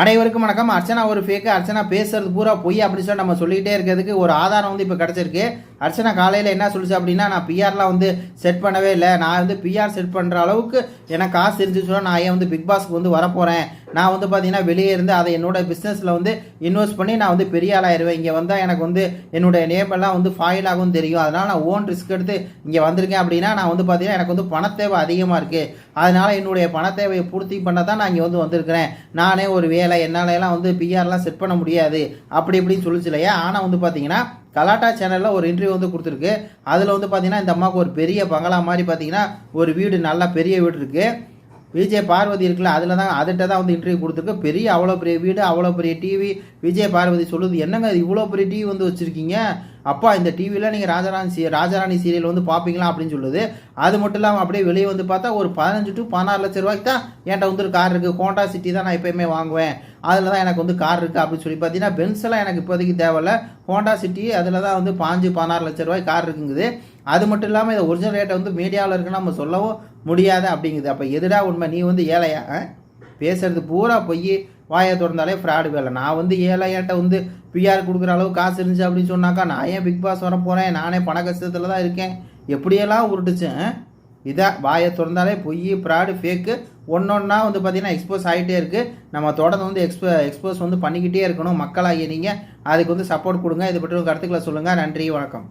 அனைவருக்கும் வணக்கம். அர்ச்சனா ஒரு ஃபேக்கு அர்ச்சனா பேசுறது பூரா பொய் அப்படி சொல்லி நம்ம சொல்லிக்கிட்டே இருக்கிறதுக்கு ஒரு ஆதாரம் வந்து இப்போ கிடச்சிருக்கு. அர்ச்சனா காலையில் என்ன சொல்லுச்சு அப்படின்னா நான் பிஆர்லாம் வந்து செட் பண்ணவே இல்லை. நான் வந்து பிஆர் செட் பண்ணுற அளவுக்கு எனக்கு காசு இருந்துச்சுன்னா நான் ஏன் வந்து பிக் பாஸ்க்கு வந்து வரப்போகிறேன் நான் வந்து பார்த்தீங்கன்னா வெளியே இருந்து அதை என்னோட பிஸ்னஸில் வந்து இன்வெஸ்ட் பண்ணி நான் வந்து பெரிய ஆளாயிருவேன் இங்கே வந்தால் எனக்கு வந்து என்னுடைய நேமெல்லாம் வந்து ஃபாயில் ஆகும் தெரியும். அதனால் நான் ஓன் ரிஸ்க் எடுத்து இங்கே வந்திருக்கேன் அப்படின்னா நான் வந்து பார்த்தீங்கன்னா எனக்கு வந்து பணத்தேவை அதிகமாக இருக்குது அதனால் என்னுடைய பணத்தேவையை பூர்த்தி பண்ண தான் நான் இங்கே வந்து வந்திருக்கிறேன். நானே ஒரு வேலை என்னால எல்லாம் வந்து பிஆர்லாம் செட் பண்ண முடியாது. அப்படி இப்படின்னு சொல்லிச்சு இல்லையா? ஆனால் வந்து பார்த்தீங்கன்னா கலாட்டா சேனலில் ஒரு இன்டர்வியூ வந்து கொடுத்துருக்கு. அதில் வந்து பார்த்தீங்கன்னா இந்த அம்மாவுக்கு ஒரு பெரிய பங்களா மாதிரி பார்த்தீங்கன்னா ஒரு வீடு நல்லா பெரிய வீடு இருக்குது விஜய் பார்வதி இருக்குல்ல அதில் தான் அதுகிட்ட தான் வந்து இன்டர்வியூ கொடுத்துருக்கு பெரிய அவ்வளோ பெரிய வீடு அவ்வளோ பெரிய டிவி விஜய் பார்வதி சொல்லுது என்னங்க இது இவ்வளோ பெரிய டிவி வந்து வச்சுருக்கீங்க? அப்பா இந்த டிவியில் நீங்கள் ராஜராணி சீ ராஜராணி சீரியல் வந்து பார்ப்பீங்களா அப்படின்னு சொல்லுது. அது மட்டும் இல்லாமல் அப்படியே வெளியே வந்து பார்த்தா ஒரு பதினஞ்சு டு பதினாறு லட்ச ரூபாய்க்கு தான் என்கிட்ட வந்து ஒரு கார் இருக்குது ஹோண்டா சிட்டி தான் நான் எப்பயுமே வாங்குவேன். அதில் தான் எனக்கு வந்து கார் இருக்குது அப்படின்னு சொல்லி பார்த்தீங்கன்னா பென்ஸ் எனக்கு இப்போதைக்கு தேவையில்ல. ஹோண்டா சிட்டி அதில் தான் வந்து பாஞ்சு பதினாறு லட்ச ரூபாய் கார் இருக்குங்குது. அது மட்டும் இல்லாமல் இதை ஒரிஜினல் ரேட்டை வந்து மீடியாவில் இருக்குன்னு நம்ம சொல்லவும் முடியாது அப்படிங்குது. அப்போ எதுடா உண்மை? நீ வந்து ஏழையா? பேசுறது பூரா பொய். வாயை திறந்தாலே ஃப்ராடு வேலை. நான் வந்து ஏழையாட்ட வந்து பிஆர் கொடுக்குற அளவு காசு இருந்துச்சு அப்படின்னு சொன்னாக்கா நான் ஏன் பிக் பாஸ் வர போகிறேன் நானே பண கஷ்டத்தில் தான் இருக்கேன். எப்படியெல்லாம் உருட்டுச்சேன் இதாக வாயை திறந்தாலே பொய் ஃப்ராடு ஃபேக்கு ஒன்றொன்னா வந்து பார்த்தீங்கன்னா எக்ஸ்போஸ் ஆகிட்டே இருக்குது நம்ம தொடர்ந்து வந்து எக்ஸ்போ எக்ஸ்போஸ் வந்து பண்ணிக்கிட்டே இருக்கணும் மக்களாகிய நீங்கள் அதுக்கு வந்து சப்போர்ட் கொடுங்க. இதை பற்றி ஒரு கருத்துக்களை சொல்லுங்கள் நன்றி வணக்கம்.